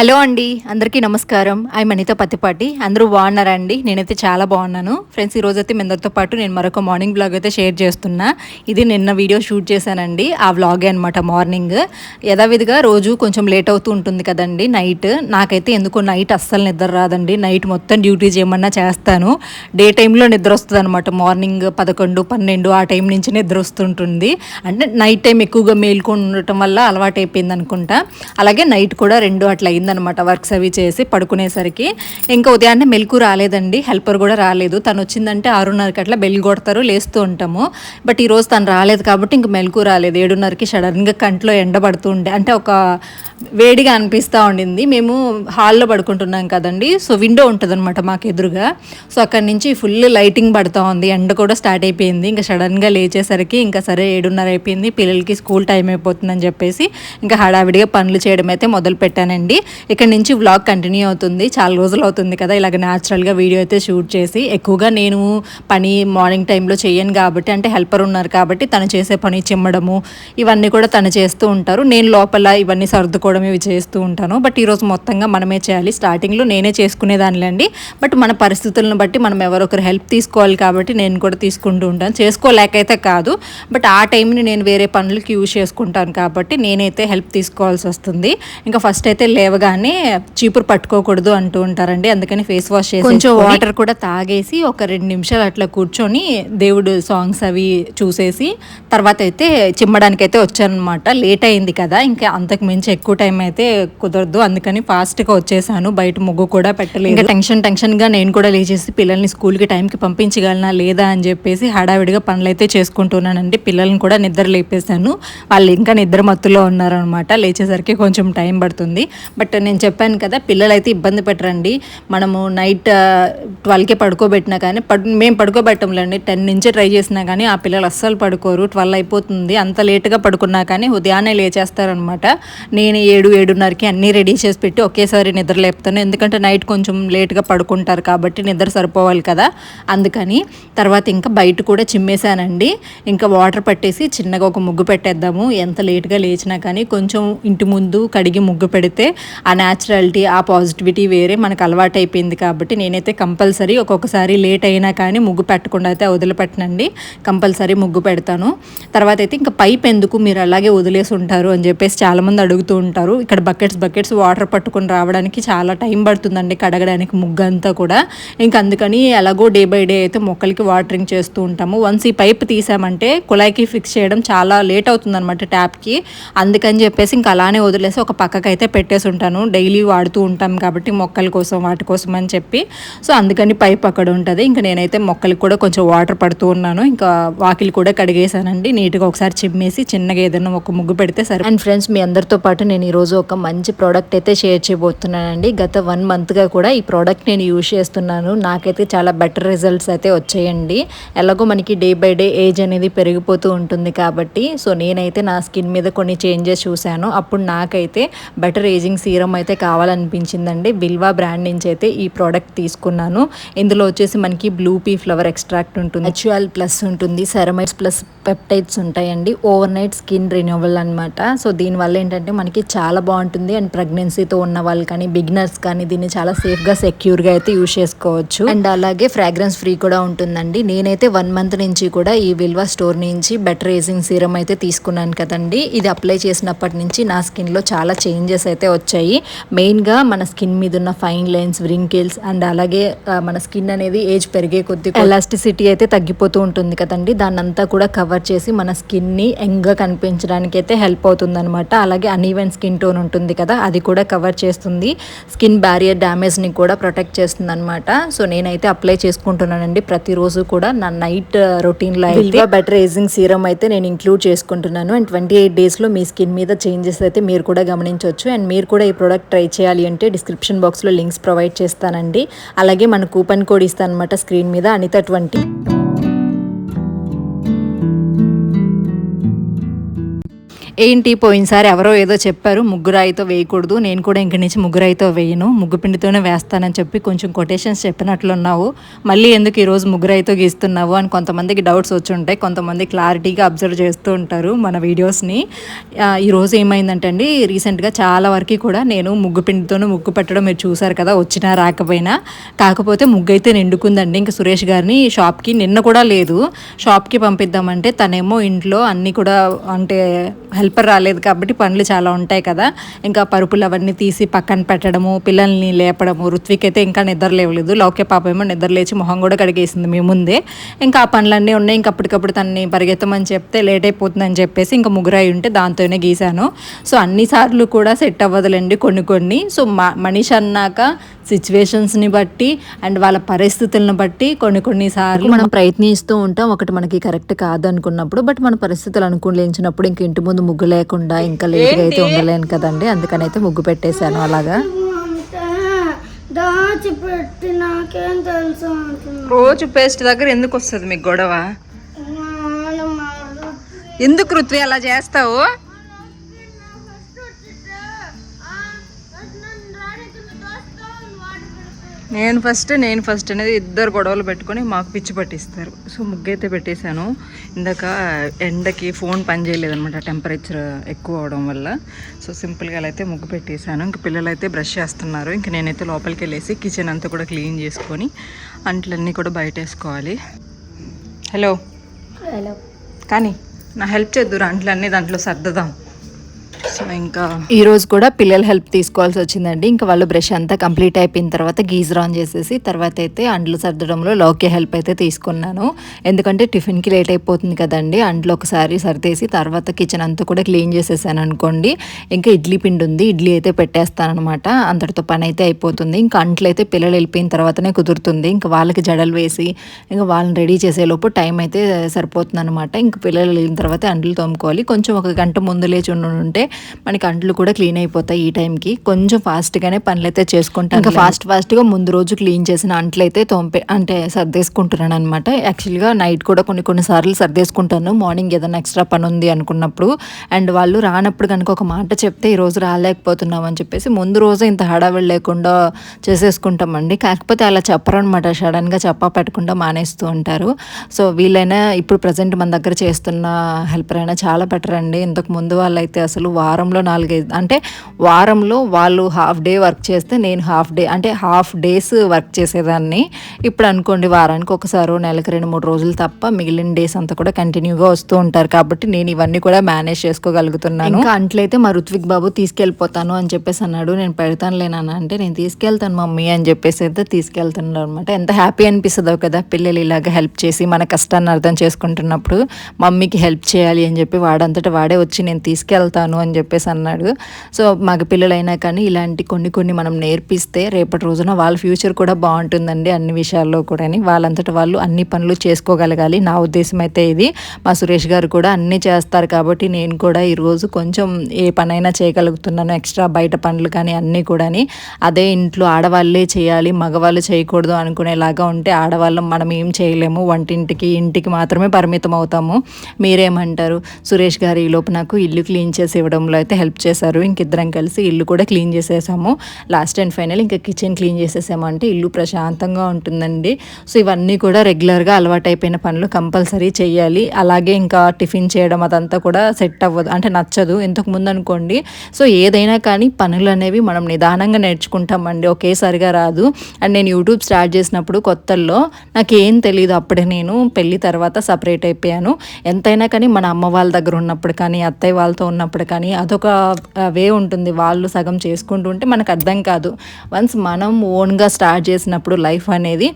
Hello అండి అందరికీ నమస్కారం. ఐ మనిత పత్తిపాటి. అందరూ బాగున్నారా అండి నేనైతే చాలా బాగున్నాను. ఫ్రెండ్స్ ఈ రోజైతే మీ అందరితో పాటు నేను మరొక మార్నింగ్ బ్లాగ్ అయితే షేర్ చేస్తున్నా. ఇది నిన్న వీడియో షూట్ చేశానండి. ఆ వ్లాగే అనమాట మార్నింగ్. యథావిధిగా రోజు కొంచెం లేట్ అవుతూ ఉంటుంది కదండి నైట్. నాకైతే ఎందుకో నైట్ అస్సలు నిద్ర రాదండి. నైట్ మొత్తం డ్యూటీ చేయమన్నా చేస్తాను. డే టైంలో నిద్ర వస్తుంది అనమాట మార్నింగ్ పదకొండు పన్నెండు ఆ టైం నుంచి నిద్ర వస్తుంటుంది. అంటే నైట్ టైం ఎక్కువగా మేల్కొని ఉండటం వల్ల అలవాటు అయిపోయింది అనుకుంటా అలాగే నైట్ కూడా రెండు అట్లా అయిందనమాట వర్క్స్ అవి చేసి పడుకునేసరికి. ఇంకా ఉదయాన్నే మెలకు రాలేదండి హెల్పర్ కూడా రాలేదు. తను వచ్చిందంటే ఆరున్నరకి అట్లా బెల్ కొడతారు లేస్తూ ఉంటాము. బట్ ఈరోజు తను రాలేదు కాబట్టి ఇంక మెలకు రాలేదు. ఏడున్నరకి సడన్గా కంట్లో ఎండ పడుతూ ఉండే అంటే ఒక వేడిగా అనిపిస్తూ ఉండింది. మేము హాల్లో పడుకుంటున్నాం కదండి సో విండో ఉంటుంది అనమాట మాకు ఎదురుగా. సో అక్కడి నుంచి ఫుల్ లైటింగ్ పడుతూ ఉంది ఎండ కూడా స్టార్ట్ అయిపోయింది. ఇంకా సడన్గా లేచేసరికి ఇంకా సరే ఏడున్నర అయిపోయింది పిల్లలకి స్కూల్ టైం అయిపోతుందని చెప్పేసి ఇంకా హడావిడిగా పనులు చేయడం అయితే మొదలు పెట్టానండి ఇక్కడ నుంచి వ్లాగ్ కంటిన్యూ అవుతుంది. చాలా రోజులు అవుతుంది కదా ఇలాగ న్యాచురల్గా వీడియో అయితే షూట్ చేసి. ఎక్కువగా నేను పని మార్నింగ్ టైంలో చేయను కాబట్టి అంటే హెల్పర్ ఉన్నారు కాబట్టి తను చేసే పని చిమ్మడము ఇవన్నీ కూడా తను చేస్తూ ఉంటారు. నేను లోపల ఇవన్నీ సర్దుకోవడం ఇవి చేస్తూ ఉంటాను. బట్ ఈరోజు మొత్తంగా మనమే చేయాలి. స్టార్టింగ్లో నేనే చేసుకునేదానిలేండి బట్ మన పరిస్థితులను బట్టి మనం ఎవరొకరు హెల్ప్ తీసుకోవాలి కాబట్టి నేను కూడా తీసుకుంటూ ఉంటాను. చేసుకోలేకైతే కాదు. బట్ ఆ టైంని నేను వేరే పనులకి యూజ్ చేసుకుంటాను కాబట్టి నేనైతే హెల్ప్ తీసుకోవాల్సి వస్తుంది. ఇంకా ఫస్ట్ అయితే లేవగానే చీపురు పట్టుకోకూడదు అంటూ ఉంటారండి. అందుకని ఫేస్ వాష్ చేసి కొంచెం వాటర్ కూడా తాగేసి ఒక రెండు నిమిషాలు అట్లా కూర్చొని దేవుడు సాంగ్స్ అవి చూసేసి తర్వాత అయితే చిమ్మడానికి అయితే వచ్చానమాట లేట్ అయింది కదా ఇంకా అంతకు మించి ఎక్కువ టైం అయితే కుదరదు. అందుకని ఫాస్ట్గా వచ్చేసాను. బయట ముగ్గు కూడా పెట్టలేదు. ఇంకా టెన్షన్ టెన్షన్గా నేను కూడా లేచేసి పిల్లల్ని స్కూల్కి టైంకి పంపించగలనా లేదా అని చెప్పేసి హడావిడిగా పనులు అయితే చేసుకుంటున్నానండి. పిల్లల్ని కూడా నిద్ర లేపేశాను. వాళ్ళు ఇంకా నిద్ర మత్తులో ఉన్నారనమాట లేచేసరికి కొంచెం టైం పడుతుంది. బట్ నేను చెప్పాను కదా పిల్లలు అయితే ఇబ్బంది పెట్టరండి. మనము నైట్ ట్వెల్వ్కే పడుకోబెట్టినా కానీ పడు మేము పడుకోబెట్టంలేండి. టెన్ నుంచి ట్రై చేసినా కానీ ఆ పిల్లలు అస్సలు పడుకోరు. ట్వెల్వ్ అయిపోతుంది. అంత లేట్గా పడుకున్నా కానీ ఉదయాన్నే లేచేస్తారనమాట నేను ఏడు ఏడున్నరకి అన్నీ రెడీ చేసి పెట్టి ఒకేసారి నిద్ర లేపుతాను. ఎందుకంటే నైట్ కొంచెం లేట్గా పడుకుంటారు కాబట్టి నిద్ర సరిపోవాలి కదా. అందుకని తర్వాత ఇంకా బయట కూడా చిమ్మేశానండి. ఇంకా వాటర్ పట్టేసి చిన్నగా ఒక ముగ్గు పెట్టేద్దాము. ఎంత లేట్గా లేచినా కానీ కొంచెం ఇంటి ముందు కడిగి ముగ్గు పెడితే ఆ న్యాచురాలిటీ ఆ పాజిటివిటీ వేరే మనకు అలవాటు అయిపోయింది కాబట్టి నేనైతే కంపల్సరీ ఒక్కొక్కసారి లేట్ అయినా కానీ ముగ్గు పెట్టకుండా అయితే వదిలిపెట్టనండి. కంపల్సరీ ముగ్గు పెడతాను. తర్వాత అయితే ఇంకా పైప్ ఎందుకు మీరు అలాగే వదిలేసి ఉంటారు అని చెప్పేసి చాలామంది అడుగుతూ ఉంటారు. ఇక్కడ బకెట్స్ బకెట్స్ వాటర్ పట్టుకొని రావడానికి చాలా టైం పడుతుందండి కడగడానికి ముగ్గు అంతా కూడా. ఇంకా అందుకని ఎలాగో డే బై డే అయితే మొక్కలకి వాటరింగ్ చేస్తూ ఉంటాము. వన్స్ ఈ పైప్ తీసామంటే కుళాయికి ఫిక్స్ చేయడం చాలా లేట్ అవుతుందన్నమాట ట్యాప్కి. అందుకని చెప్పేసి ఇంకా అలానే వదిలేసి ఒక పక్కకైతే పెట్టేసి ఉంటాను. డైలీ వాడుతూ ఉంటాం కాబట్టి మొక్కల కోసం వాటి కోసం అని చెప్పి. సో అందుకని పైప్ అక్కడ ఉంటుంది. ఇంకా నేనైతే మొక్కలకు కూడా కొంచెం వాటర్ పడుతూ ఉన్నాను. ఇంకా వాకిలి కూడా కడిగేసానండి. నీట్గా ఒకసారి చిమ్మేసి చిన్నగా ఏదైనా ఒక ముగ్గు పెడితే సరే అండ్ ఫ్రెండ్స్ మీ అందరితో పాటు నేను ఈరోజు ఒక మంచి ప్రోడక్ట్ అయితే షేర్ చేయబోతున్నానండి. గత వన్ మంత్గా కూడా ఈ ప్రోడక్ట్ నేను యూజ్ చేస్తున్నాను. నాకైతే చాలా బెటర్ రిజల్ట్స్ అయితే వచ్చాయండి. ఎలాగో మనకి డే బై డే ఏజ్ అనేది పెరిగిపోతూ ఉంటుంది కాబట్టి. సో నేనైతే నా స్కిన్ మీద కొన్ని చేంజెస్ చూశాను. అప్పుడు నాకైతే బెటర్ ఏజింగ్ సీరం సీరం అయితే కావాలనిపించిందండి. బిల్వా బ్రాండ్ నుంచి అయితే ఈ ప్రోడక్ట్ తీసుకున్నాను. ఇందులో వచ్చేసి మనకి బ్లూ పీ ఫ్లవర్ ఎక్స్ట్రాక్ట్ ఉంటుంది. హెచ్యువల్ ప్లస్ ఉంటుంది. సెరమైడ్స్ ప్లస్ పెప్టైడ్స్ ఉంటాయండి. ఓవర్ నైట్ స్కిన్ రిన్యూవల్ అనమాట సో దీనివల్ల ఏంటంటే మనకి చాలా బాగుంటుంది. అండ్ ప్రెగ్నెన్సీతో ఉన్న వాళ్ళు కానీ బిగినర్స్ కానీ దీన్ని చాలా సేఫ్గా సెక్యూర్గా అయితే యూజ్ చేసుకోవచ్చు. అండ్ అలాగే ఫ్రాగ్రెన్స్ ఫ్రీ కూడా ఉంటుందండి. నేనైతే వన్ మంత్ నుంచి కూడా ఈ విల్వా స్టోర్ నుంచి బెటర్ ఏజింగ్ సీరం అయితే తీసుకున్నాను కదండి. ఇది అప్లై చేసినప్పటి నుంచి నా స్కిన్లో చాలా చేంజెస్ అయితే వచ్చాయి. మెయిన్గా మన స్కిన్ మీద ఉన్న ఫైన్ లైన్స్ వ్రింకిల్స్ అండ్ అలాగే మన స్కిన్ అనేది ఏజ్ పెరిగే కొద్ది ఎలాస్టిసిటీ అయితే తగ్గిపోతూ ఉంటుంది కదండి. దాన్ని అంతా కూడా కవర్ చేసి మన స్కిన్ని యంగ్గా కనిపించడానికి అయితే హెల్ప్ అవుతుంది అనమాట అలాగే అన్ఈవెన్ స్కిన్ టోన్ ఉంటుంది కదా అది కూడా కవర్ చేస్తుంది. స్కిన్ బ్యారియర్ డ్యామేజ్ని కూడా ప్రొటెక్ట్ చేస్తుంది అనమాట సో నేనైతే అప్లై చేసుకుంటున్నానండి. ప్రతిరోజు కూడా నా నైట్ రొటీన్లో అయితే బెటర్ ఏజింగ్ సీరం అయితే నేను ఇంక్లూడ్ చేసుకుంటున్నాను. అండ్ ట్వంటీ ఎయిట్ డేస్లో మీ స్కిన్ మీద చేంజెస్ అయితే మీరు కూడా గమనించవచ్చు అండ్ మీరు కూడా ఈ ప్రోడక్ట్ ట్రై చేయాలి అంటే డిస్క్రిప్షన్ బాక్స్లో లింక్స్ ప్రొవైడ్ చేస్తానండి. అలాగే మన కూపన్ కోడ్ ఇస్తాను అనమాట స్క్రీన్ మీద అనిత ట్వంటీ ఏంటి? పోయినసారి ఎవరో ఏదో చెప్పారు ముగ్గురాయితో వేయకూడదు నేను కూడా ఇంక నుంచి ముగ్గురాయితో వేయను ముగ్గు పిండితోనే వేస్తానని చెప్పి కొంచెం కొటేషన్స్ చెప్పినట్లున్నావు మళ్ళీ ఎందుకు ఈరోజు ముగ్గురాయితో గీస్తున్నావు అని కొంతమందికి డౌట్స్ వచ్చి ఉంటాయి కొంతమంది క్లారిటీగా అబ్జర్వ్ చేస్తూ ఉంటారు మన వీడియోస్ని. ఈరోజు ఏమైందంటే అండి రీసెంట్గా చాలా వరకు కూడా నేను ముగ్గు పిండితోనే ముగ్గు పెట్టడం మీరు చూసారు కదా వచ్చినా రాకపోయినా. కాకపోతే ముగ్గు అయితే నిండుకుందండి. ఇంకా సురేష్ గారిని షాప్కి నిన్న కూడా లేదు. షాప్కి పంపిద్దామంటే తనేమో ఇంట్లో అన్నీ కూడా అంటే హెల్ప్ హెల్పర్ రాలేదు కాబట్టి పనులు చాలా ఉంటాయి కదా. ఇంకా పరుపులు అవన్నీ తీసి పక్కన పెట్టడము పిల్లల్ని లేపడము ఋత్విక్ అయితే ఇంకా నిద్ర లేవలేదు. లౌక్య పాప ఏమో నిద్ర లేచి మొహం కూడా కడిగేసింది మీ ముందే. ఇంకా ఆ పనులన్నీ ఉన్నాయి. ఇంకా అప్పటికప్పుడు తనని పరిగెత్తమని చెప్తే లేట్ అయిపోతుందని చెప్పేసి ఇంకా ముగ్గురై ఉంటే దాంతోనే గీశాను. సో అన్నిసార్లు కూడా సెట్ అవ్వదులేండి కొన్ని కొన్ని. సో మా మనిషి అన్నాక సిచ్యువేషన్స్ని బట్టి అండ్ వాళ్ళ పరిస్థితులను బట్టి కొన్ని కొన్ని సార్లు మనం ప్రయత్నిస్తూ ఉంటాం. ఒకటి మనకి కరెక్ట్ కాదు అనుకున్నప్పుడు బట్ మన పరిస్థితులు అనుకూలించినప్పుడు ఇంక ఇంటి ముందు ముగ్గు లేకుండా ఇంకా లేట్గా అయితే ఉండలేను కదండి. అందుకని అయితే ముగ్గు పెట్టేశాను అలాగా. అంటే దాచిపెట్టి నాకేం తెలుసు అంటున్నా. రోజు పేస్ట్ దగ్గర ఎందుకు వస్తుంది మీకు గొడవ? ఎందుకు ఋత్వి అలా చేస్తావు? నేను ఫస్ట్ నేను ఫస్ట్ అనేది ఇద్దరు గొడవలు పెట్టుకొని మాకు పిచ్చి పట్టిస్తారు. సో ముగ్గు అయితే పెట్టేశాను. ఇందాక ఎండకి ఫోన్ పని చేయలేదన్నమాట టెంపరేచర్ ఎక్కువ అవడం వల్ల. సో సింపుల్గా అలా అయితే ముగ్గు పెట్టేశాను. ఇంక పిల్లలు అయితే బ్రష్ చేస్తున్నారు. ఇంక నేనైతే లోపలికి వెళ్ళేసి కిచెన్ అంతా కూడా క్లీన్ చేసుకొని అంట్లన్నీ కూడా బయట వేసుకోవాలి హలో హలో కానీ నా హెల్ప్ చేద్దురా అంట్లన్నీ దాంట్లో సర్దదాం. సో ఇంకా ఈ రోజు కూడా పిల్లల హెల్ప్ తీసుకోవాల్సి వచ్చిందండి. ఇంకా వాళ్ళు బ్రష్ అంతా కంప్లీట్ అయిపోయిన తర్వాత గీజర్ ఆన్ చేసేసి తర్వాత అయితే అండ్లు సర్దడంలో లోకే హెల్ప్ అయితే తీసుకున్నాను. ఎందుకంటే టిఫిన్కి లేట్ అయిపోతుంది కదండి. అండ్లు ఒకసారి సర్దేసి తర్వాత కిచెన్ అంతా కూడా క్లీన్ చేసేసాను అనుకోండి. ఇంకా ఇడ్లీ పిండి ఉంది. ఇడ్లీ అయితే పెట్టేస్తానమాట అంతటితో పని అయితే అయిపోతుంది. ఇంకా అంట్లు అయితే పిల్లలు వెళ్ళిపోయిన తర్వాతనే కుదురుతుంది. ఇంకా వాళ్ళకి జడలు వేసి ఇంకా వాళ్ళని రెడీ చేసేలోపు టైం అయితే సరిపోతుంది అనమాట ఇంకా పిల్లలు వెళ్ళిన తర్వాత అండ్లు తోముకోవాలి. కొంచెం ఒక గంట ముందు లేచి ఉంటే మనకి అంట్లు కూడా క్లీన్ అయిపోతాయి ఈ టైంకి కొంచెం ఫాస్ట్గానే పనులు అయితే చేసుకుంటాను ఇంకా ఫాస్ట్ ఫాస్ట్గా ముందు రోజు క్లీన్ చేసిన అంట్లు అయితే తోంపే అంటే సర్దేసుకుంటున్నాను అనమాట యాక్చువల్గా నైట్ కూడా కొన్ని కొన్ని సార్లు సర్దేసుకుంటాను. మార్నింగ్ ఏదైనా ఎక్స్ట్రా పని ఉంది అనుకున్నప్పుడు. అండ్ వాళ్ళు రానప్పుడు కనుక ఒక మాట చెప్తే ఈ రోజు రాలేకపోతున్నాం అని చెప్పేసి ముందు రోజు ఇంత హడావిడి లేకుండా చేసేసుకుంటామండి. కాకపోతే అలా చెప్పరనమాట సడన్గా చెప్పా పెట్టకుండా మానేస్తూ ఉంటారు. సో వీళ్ళైనా ఇప్పుడు ప్రజెంట్ మన దగ్గర చేస్తున్న హెల్పర్ అయినా చాలా బెటర్ అండి. ఇంతకు ముందు వాళ్ళైతే అసలు వారంలో నాలుగైదు అంటే వారంలో వాళ్ళు హాఫ్ డే వర్క్ చేస్తే నేను హాఫ్ డే అంటే హాఫ్ డేస్ వర్క్ చేసేదాన్ని. ఇప్పుడు అనుకోండి వారానికి ఒకసారి నెలకు రెండు మూడు రోజులు తప్ప మిగిలిన డేస్ అంతా కూడా కంటిన్యూగా వస్తూ ఉంటారు. కాబట్టి నేను ఇవన్నీ కూడా మేనేజ్ చేసుకోగలుగుతున్నాను. ఇంకా అంట్లయితే మా రుత్విక్ బాబు తీసుకెళ్ళిపోతాను అని చెప్పేసి అన్నాడు. నేను పెడతాను లేనన్నా అంటే నేను తీసుకెళ్తాను మమ్మీ అని చెప్పేసి అయితే తీసుకెళ్తున్నాడు అనమాట ఎంత హ్యాపీ అనిపిస్తుందో కదా పిల్లలు ఇలాగ హెల్ప్ చేసి మన కష్టాన్ని అర్థం చేసుకుంటున్నప్పుడు మమ్మీకి హెల్ప్ చేయాలి అని చెప్పి వాడంతటా వాడే వచ్చి నేను తీసుకెళ్తాను అని అని చెప్పేసి అన్నాడు. సో మగ పిల్లలైనా కానీ ఇలాంటి కొన్ని కొన్ని మనం నేర్పిస్తే రేపటి రోజున వాళ్ళ ఫ్యూచర్ కూడా బాగుంటుందండి అన్ని విషయాల్లో కూడా వాళ్ళంతట వాళ్ళు అన్ని పనులు చేసుకోగలగాలి. నా ఉద్దేశం అయితే ఇది. మా సురేష్ గారు కూడా అన్నీ చేస్తారు కాబట్టి నేను కూడా ఈరోజు కొంచెం ఏ పనైనా చేయగలుగుతున్నాను. ఎక్స్ట్రా బయట పనులు కానీ అన్నీ కూడాని. అదే ఇంట్లో ఆడవాళ్ళే చేయాలి మగవాళ్ళు చేయకూడదు అనుకునేలాగా ఉంటే ఆడవాళ్ళం మనం ఏం చేయలేము. వంటింటికి ఇంటికి మాత్రమే పరిమితం అవుతాము మీరేమంటారు? సురేష్ గారు ఈ లోపు నాకు ఇల్లు క్లీన్ చేసి ఇవ్వడం చేయడంలో అయితే హెల్ప్ చేశారు. ఇంకిద్దరం కలిసి ఇల్లు కూడా క్లీన్ చేసేసాము. లాస్ట్ అండ్ ఫైనల్ ఇంకా కిచెన్ క్లీన్ చేసేసాము. అంటే ఇల్లు ప్రశాంతంగా ఉంటుందండి. సో ఇవన్నీ కూడా రెగ్యులర్గా అలవాటైపోయిన పనులు కంపల్సరీ చేయాలి అలాగే ఇంకా టిఫిన్ చేయడం అదంతా కూడా సెట్ అవ్వదు. అంటే నచ్చదు. ఇంతకు ముందు అనుకోండి. సో ఏదైనా కానీ పనులు అనేవి మనం నిదానంగా నేర్చుకుంటామండి. ఒకేసారిగా రాదు. అండ్ నేను యూట్యూబ్ స్టార్ట్ చేసినప్పుడు కొత్తల్లో నాకు ఏం తెలియదు అప్పుడే నేను పెళ్ళి తర్వాత సపరేట్ అయిపోయాను. ఎంతైనా కానీ మన అమ్మ వాళ్ళ దగ్గర ఉన్నప్పుడు కానీ అత్తయ్య వాళ్ళతో ఉన్నప్పుడు కానీ అదొక వే ఉంటుంది. వాళ్ళు సగం చేసుకుంటూ ఉంటే మనకు అర్థం కాదు. వన్స్ మనం ఓన్గా స్టార్ట్ చేసినప్పుడు లైఫ్ అనేది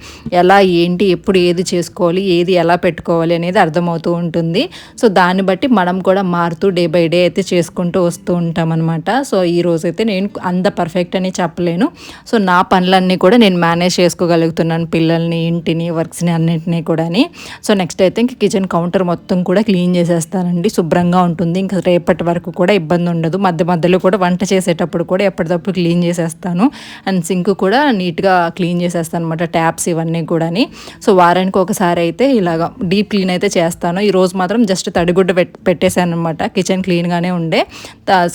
ఎలా ఏంటి ఎప్పుడు ఏది చేసుకోవాలి ఏది ఎలా పెట్టుకోవాలి అనేది అర్థమవుతూ ఉంటుంది. సో దాన్ని బట్టి మనం కూడా మారుతూ డే బై డే అయితే చేసుకుంటూ వస్తూ ఉంటాం అనమాట సో ఈ రోజు అయితే నేను అంత పర్ఫెక్ట్ అని చెప్పలేను. సో నా పనులన్నీ కూడా నేను మేనేజ్ చేసుకోగలుగుతున్నాను. పిల్లల్ని ఇంటిని వర్క్స్ని అన్నింటినీ కూడాని. సో నెక్స్ట్ అయితే ఇంక కిచెన్ కౌంటర్ మొత్తం కూడా క్లీన్ చేసేస్తానండి. శుభ్రంగా ఉంటుంది. ఇంకా రేపటి వరకు కూడా ఇబ్బంది ఉండదు. మధ్య మధ్యలో కూడా వంట చేసేటప్పుడు కూడా ఎప్పటికప్పుడు క్లీన్ చేసేస్తాను. అండ్ సింక్ కూడా నీట్గా క్లీన్ చేసేస్తాను అనమాట ట్యాప్స్ ఇవన్నీ కూడాని. సో వారానికి ఒకసారి అయితే ఇలాగ డీప్ క్లీన్ అయితే చేస్తాను. ఈరోజు మాత్రం జస్ట్ తడిగుడ్డ పెట్టేశాను అనమాట కిచెన్ క్లీన్గానే ఉండే.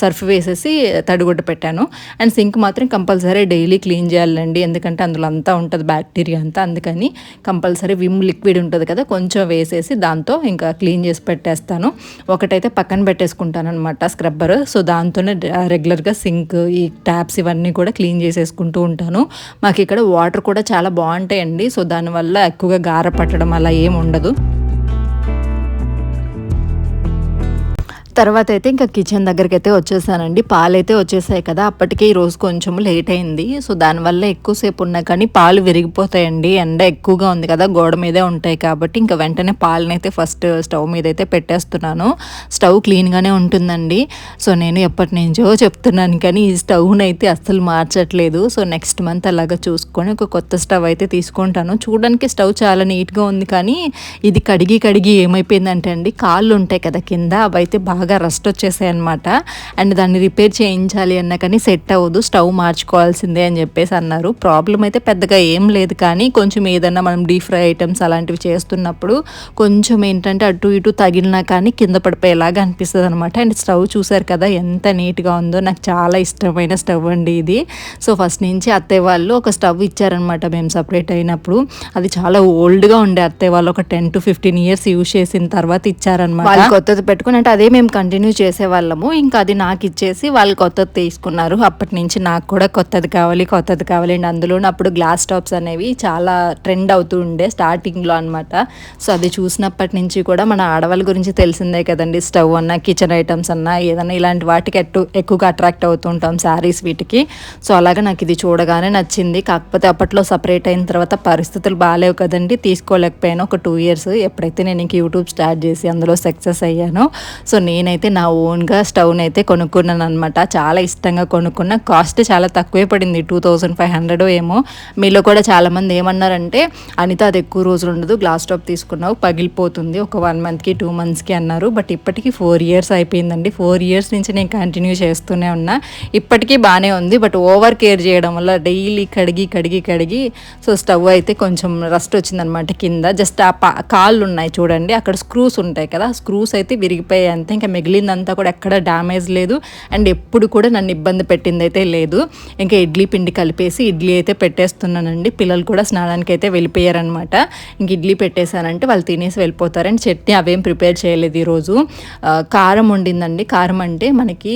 సర్ఫ్ వేసేసి తడిగుడ్డ పెట్టాను. అండ్ సింక్ మాత్రం కంపల్సరీ డైలీ క్లీన్ చేయాలండి. ఎందుకంటే అందులో అంతా ఉంటుంది బ్యాక్టీరియా అంతా. అందుకని కంపల్సరీ విమ్ లిక్విడ్ ఉంటుంది కదా కొంచెం వేసేసి దాంతో ఇంకా క్లీన్ చేసి పెట్టేస్తాను. ఒకటైతే పక్కన పెట్టేసుకుంటాను అనమాట స్క్రబ్బర్ సో దాంతోనే రెగ్యులర్గా సింక్ ఈ ట్యాప్స్ ఇవన్నీ కూడా క్లీన్ చేసేసుకుంటూ ఉంటాను. మాకు ఇక్కడ వాటర్ కూడా చాలా బాగుంటాయండి. సో దానివల్ల ఎక్కువగా గార పట్టడం అలా ఏం ఉండదు. తర్వాత అయితే ఇంకా కిచెన్ దగ్గరికి అయితే వచ్చేసానండి. పాలు అయితే వచ్చేసాయి కదా అప్పటికే ఈ రోజు కొంచెం లేట్ అయింది. సో దానివల్ల ఎక్కువసేపు ఉన్నా కానీ పాలు విరిగిపోతాయండి. ఎండ ఎక్కువగా ఉంది కదా గోడ మీదే ఉంటాయి కాబట్టి ఇంకా వెంటనే పాలని అయితే ఫస్ట్ స్టవ్ మీద అయితే పెట్టేస్తున్నాను. స్టవ్ క్లీన్గానే ఉంటుందండి. సో నేను ఎప్పటి నుంచో చెప్తున్నాను కానీ ఈ స్టవ్ని అయితే అస్సలు మార్చట్లేదు. సో నెక్స్ట్ మంత్ అలాగా చూసుకొని ఒక కొత్త స్టవ్ అయితే తీసుకుంటాను. చూడడానికి స్టవ్ చాలా నీట్గా ఉంది కానీ ఇది కడిగి కడిగి ఏమైపోయిందంటే అండి కాళ్ళు ఉంటాయి కదా కింద అవి అయితే బాగా రస్ట్ వచ్చేసాయి అనమాట అండ్ దాన్ని రిపేర్ చేయించాలి అన్న కానీ సెట్ అవ్వదు స్టవ్ మార్చుకోవాల్సిందే అని చెప్పేసి అన్నారు. ప్రాబ్లం అయితే పెద్దగా ఏం లేదు కానీ కొంచెం ఏదన్నా మనం డీప్ ఫ్రై ఐటమ్స్ అలాంటివి చేస్తున్నప్పుడు కొంచెం ఏంటంటే అటు ఇటు తగిలినా కానీ కింద పడిపోయేలాగా అనిపిస్తుంది అనమాట అండ్ స్టవ్ చూసారు కదా ఎంత నీట్గా ఉందో నాకు చాలా ఇష్టమైన స్టవ్ అండి ఇది. సో ఫస్ట్ నుంచి అత్తయ్య వాళ్ళు ఒక స్టవ్ ఇచ్చారనమాట మేము సపరేట్ అయినప్పుడు. అది చాలా ఓల్డ్గా ఉండే అత్తయ్య వాళ్ళు ఒక ten to fifteen years use చేసిన తర్వాత ఇచ్చారనమాట కొత్తది పెట్టుకుని అంటే అదే మేము కంటిన్యూ చేసేవాళ్ళము. ఇంకా అది నాకు ఇచ్చేసి వాళ్ళు కొత్తది తీసుకున్నారు. అప్పటి నుంచి నాకు కూడా కొత్తది కావాలి కొత్తది కావాలి అండ్ అందులో అప్పుడు గ్లాస్ టాప్స్ అనేవి చాలా ట్రెండ్ అవుతూ ఉండే స్టార్టింగ్లో అనమాట సో అది చూసినప్పటి నుంచి కూడా మన ఆడవాళ్ళ గురించి తెలిసిందే కదండి. స్టవ్ అన్న కిచెన్ ఐటమ్స్ అన్న ఏదన్నా ఇలాంటి వాటికి ఎట్టు ఎక్కువగా అట్రాక్ట్ అవుతూ ఉంటాం శారీస్ వీటికి. సో అలాగే నాకు ఇది చూడగానే నచ్చింది. కాకపోతే అప్పట్లో సపరేట్ అయిన తర్వాత పరిస్థితులు బాగాలేవు కదండి. తీసుకోలేకపోయాను. ఒక టూ ఇయర్స్ ఎప్పుడైతే నేను ఇంక యూట్యూబ్ స్టార్ట్ చేసి అందులో సక్సెస్ అయ్యానో. సో నేను నేనైతే నా ఓన్గా స్టవ్ని అయితే కొనుక్కున్నాను అనమాట చాలా ఇష్టంగా కొనుక్కున్న. కాస్ట్ చాలా తక్కువే పడింది. టూ థౌజండ్ ఫైవ్ హండ్రెడ్ ఏమో. మీలో కూడా చాలామంది ఏమన్నారంటే అనిత అది ఎక్కువ రోజులు ఉండదు. గ్లాస్ టాప్ తీసుకున్నావు. పగిలిపోతుంది. ఒక వన్ మంత్కి టూ మంత్స్కి అన్నారు. బట్ ఇప్పటికీ ఫోర్ ఇయర్స్ అయిపోయిందండి. ఫోర్ ఇయర్స్ నుంచి నేను కంటిన్యూ చేస్తూనే ఉన్నా. ఇప్పటికీ బాగానే ఉంది. బట్ ఓవర్ కేర్ చేయడం వల్ల డైలీ కడిగి కడిగి కడిగి సో స్టవ్ అయితే కొంచెం రస్ట్ వచ్చిందనమాట కింద. జస్ట్ ఆ పా కాళ్ళు ఉన్నాయి చూడండి. అక్కడ స్క్రూస్ ఉంటాయి కదా. స్క్రూస్ అయితే విరిగిపోయాయి అంతే. ఇంకా మిగిలిందంతా కూడా ఎక్కడ డ్యామేజ్ లేదు. అండ్ ఎప్పుడు కూడా నన్ను ఇబ్బంది పెట్టింది అయితే లేదు. ఇంకా ఇడ్లీ పిండి కలిపేసి ఇడ్లీ అయితే పెట్టేస్తున్నానండి. పిల్లలు కూడా స్నానానికి అయితే వెళ్ళిపోయారనమాట ఇంక ఇడ్లీ పెట్టేశానంటే వాళ్ళు తినేసి వెళ్ళిపోతారు అండ్ చట్నీ అవేం ప్రిపేర్ చేయలేదు ఈరోజు. కారం వండిందండి. కారం అంటే మనకి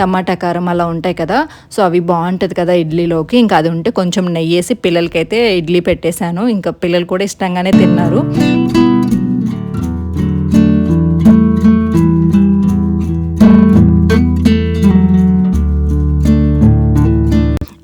టమాటా కారం అలా ఉంటాయి కదా. సో అవి బాగుంటుంది కదా ఇడ్లీలోకి. ఇంకా అది ఉంటే కొంచెం నెయ్యేసి పిల్లలకైతే ఇడ్లీ పెట్టేశాను. ఇంకా పిల్లలు కూడా ఇష్టంగానే తిన్నారు.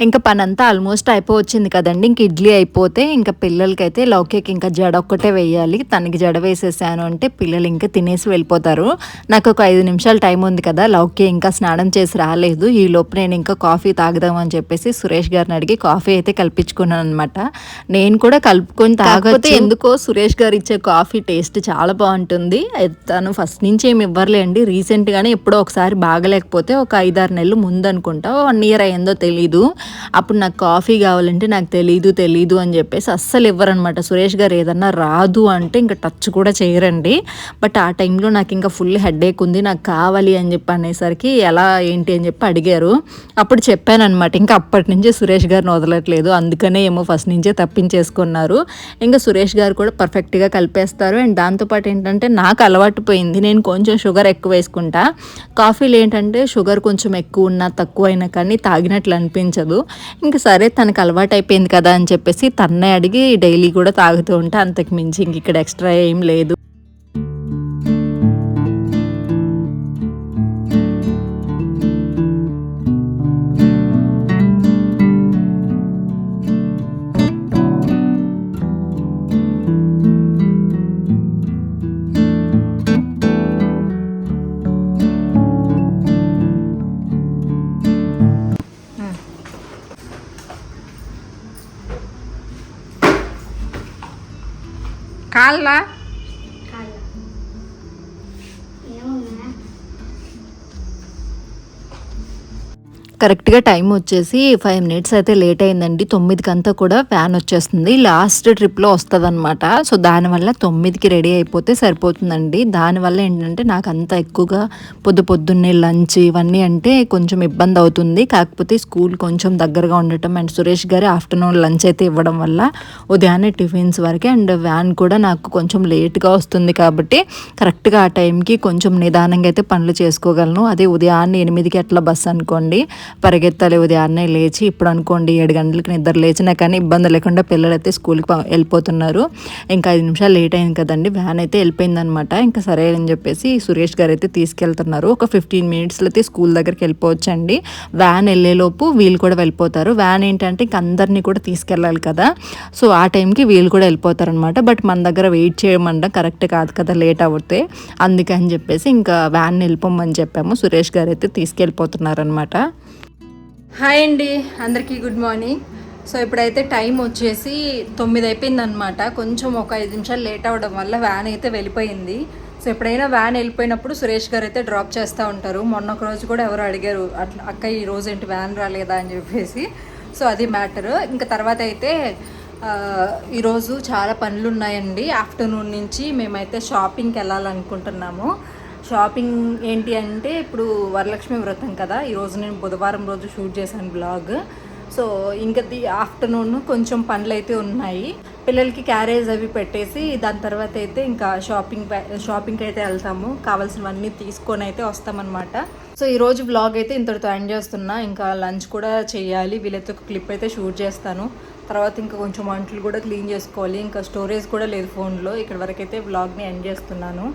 ఇంకా పని అంతా ఆల్మోస్ట్ అయిపోవచ్చింది కదండి. ఇంక ఇడ్లీ అయిపోతే ఇంకా పిల్లలకైతే లౌకేకి ఇంకా జడ ఒక్కటే వేయాలి. తనకి జడ వేసేసాను అంటే పిల్లలు ఇంకా తినేసి వెళ్ళిపోతారు. నాకు ఒక ఐదు నిమిషాలు టైం ఉంది కదా లౌకే ఇంకా స్నానం చేసి రాలేదు. ఈ లోపు నేను ఇంకా కాఫీ తాగుదామని చెప్పేసి సురేష్ గారిని అడిగి కాఫీ అయితే కల్పించుకున్నాను అనమాట నేను కూడా కలుపుకొని తాగొచ్చు. ఎందుకో సురేష్ గారు ఇచ్చే కాఫీ టేస్ట్ చాలా బాగుంటుంది. తను ఫస్ట్ నుంచి ఏమి ఇవ్వర్లేండి రీసెంట్గానే ఎప్పుడో ఒకసారి బాగలేకపోతే ఒక ఐదారు నెలలు ముందు అనుకుంటా వన్ ఇయర్ అయ్యిందో తెలీదు. అప్పుడు నాకు కాఫీ కావాలంటే నాకు తెలీదు తెలీదు అని చెప్పేసి అస్సలు ఇవ్వరనమాట. సురేష్ గారు ఏదన్నా రాదు అంటే ఇంకా టచ్ కూడా చేయరండి. బట్ ఆ టైంలో నాకు ఇంకా ఫుల్ హెడేక్ ఉంది నాకు కావాలి అని చెప్పి అనేసరికి ఎలా ఏంటి అని చెప్పి అడిగారు. అప్పుడు చెప్పాను అనమాట ఇంకా అప్పటి నుంచే సురేష్ గారిని వదలట్లేదు అందుకనే ఏమో ఫస్ట్ నుంచే తప్పించేసుకున్నారు. ఇంకా సురేష్ గారు కూడా పర్ఫెక్ట్గా కలిపేస్తారు. అండ్ దాంతోపాటు ఏంటంటే నాకు అలవాటు పోయింది నేను కొంచెం షుగర్ ఎక్కువ వేసుకుంటా. కాఫీలు ఏంటంటే షుగర్ కొంచెం ఎక్కువ ఉన్నా తక్కువ అయినా కానీ తాగినట్లు అనిపించదు. ఇంకా సరే తనకు అలవాటు అయిపోయింది కదా అని చెప్పేసి తన్నే అడిగి డైలీ కూడా తాగుతూ ఉంటే అంతకు మించి ఇంక ఇక్కడ ఎక్స్ట్రా ఏం లేదు. కాళ్ళ కరెక్ట్గా టైం వచ్చేసి ఫైవ్ మినిట్స్ అయితే లేట్ అయిందండి. తొమ్మిదికంతా కూడా ఫ్యాన్ వచ్చేస్తుంది. లాస్ట్ ట్రిప్లో వస్తుంది అనమాట సో దానివల్ల తొమ్మిదికి రెడీ అయిపోతే సరిపోతుందండి. దానివల్ల ఏంటంటే నాకు అంత ఎక్కువగా పొద్దు పొద్దున్నే లంచ్ ఇవన్నీ అంటే కొంచెం ఇబ్బంది అవుతుంది. కాకపోతే స్కూల్ కొంచెం దగ్గరగా ఉండటం అండ్ సురేష్ గారి ఆఫ్టర్నూన్ లంచ్ అయితే ఇవ్వడం వల్ల ఉదయాన్నే టిఫిన్స్ వరకే అండ్ వ్యాన్ కూడా నాకు కొంచెం లేట్గా వస్తుంది కాబట్టి కరెక్ట్గా ఆ టైంకి కొంచెం నిదానంగా అయితే పనులు చేసుకోగలను. అదే ఉదయాన్నే ఎనిమిదికి అట్లా బస్సు అనుకోండి. పరిగెత్తాలి ఉదయాన్నే లేచి ఇప్పుడు అనుకోండి ఏడు గంటలకు నిద్ర లేచినా కానీ ఇబ్బంది లేకుండా పిల్లలు అయితే స్కూల్కి వెళ్ళిపోతున్నారు. ఇంకా ఐదు నిమిషాలు లేట్ అయింది కదండి వ్యాన్ అయితే వెళ్ళిపోయిందనమాట. ఇంకా సరే అని చెప్పేసి సురేష్ గారు అయితే తీసుకెళ్తున్నారు. ఒక ఫిఫ్టీన్ మినిట్స్లో అయితే స్కూల్ దగ్గరికి వెళ్ళిపోవచ్చండి. వ్యాన్ వెళ్ళేలోపు వీళ్ళు కూడా వెళ్ళిపోతారు. వ్యాన్ ఏంటంటే ఇంక అందరినీ కూడా తీసుకెళ్ళాలి కదా. సో ఆ టైంకి వీళ్ళు కూడా వెళ్ళిపోతారు అనమాట బట్ మన దగ్గర వెయిట్ చేయమంట కరెక్ట్ కాదు కదా లేట్ అవుతే. అందుకని చెప్పేసి ఇంకా వ్యాన్ వెళ్ళిపోమని చెప్పాము. సురేష్ గారు అయితే తీసుకెళ్ళిపోతున్నారనమాట. హాయ్ అండి అందరికీ గుడ్ మార్నింగ్. సో ఇప్పుడైతే టైం వచ్చేసి తొమ్మిది అయిపోయింది అనమాట కొంచెం ఒక ఐదు నిమిషాలు లేట్ అవ్వడం వల్ల వ్యాన్ అయితే వెళ్ళిపోయింది. సో ఎప్పుడైనా వ్యాన్ వెళ్ళిపోయినప్పుడు సురేష్ గారు అయితే డ్రాప్ చేస్తూ ఉంటారు. మొన్న ఒక రోజు కూడా ఎవరు అడిగారు అట్లా అక్క ఈ రోజు ఏంటి వ్యాన్ రాలేదా? అని చెప్పేసి. సో అది మ్యాటర్. ఇంకా తర్వాత అయితే ఈరోజు చాలా పనులు ఉన్నాయండి. ఆఫ్టర్నూన్ నుంచి మేమైతే షాపింగ్కి వెళ్ళాలనుకుంటున్నాము. షాపింగ్ ఏంటి అంటే ఇప్పుడు వరలక్ష్మి వ్రతం కదా. ఈరోజు నేను బుధవారం రోజు షూట్ చేశాను బ్లాగ్. సో ఇంకా ది ఆఫ్టర్నూన్ కొంచెం పనులు అయితే ఉన్నాయి. పిల్లలకి క్యారేజ్ అవి పెట్టేసి దాని తర్వాత అయితే ఇంకా షాపింగ్ షాపింగ్కి అయితే వెళ్తాము. కావాల్సినవన్నీ తీసుకొని అయితే వస్తామన్నమాట. సో ఈరోజు బ్లాగ్ అయితే ఇంతటితో ఎండ్ చేస్తున్నా. ఇంకా లంచ్ కూడా చేయాలి. వీళ్ళైతే ఒక క్లిప్ అయితే షూట్ చేస్తాను. తర్వాత ఇంకా కొంచెం వంటలు కూడా క్లీన్ చేసుకోవాలి. ఇంకా స్టోరేజ్ కూడా లేదు ఫోన్లో. ఇక్కడ వరకు అయితే బ్లాగ్ని ఎండ్ చేస్తున్నాను.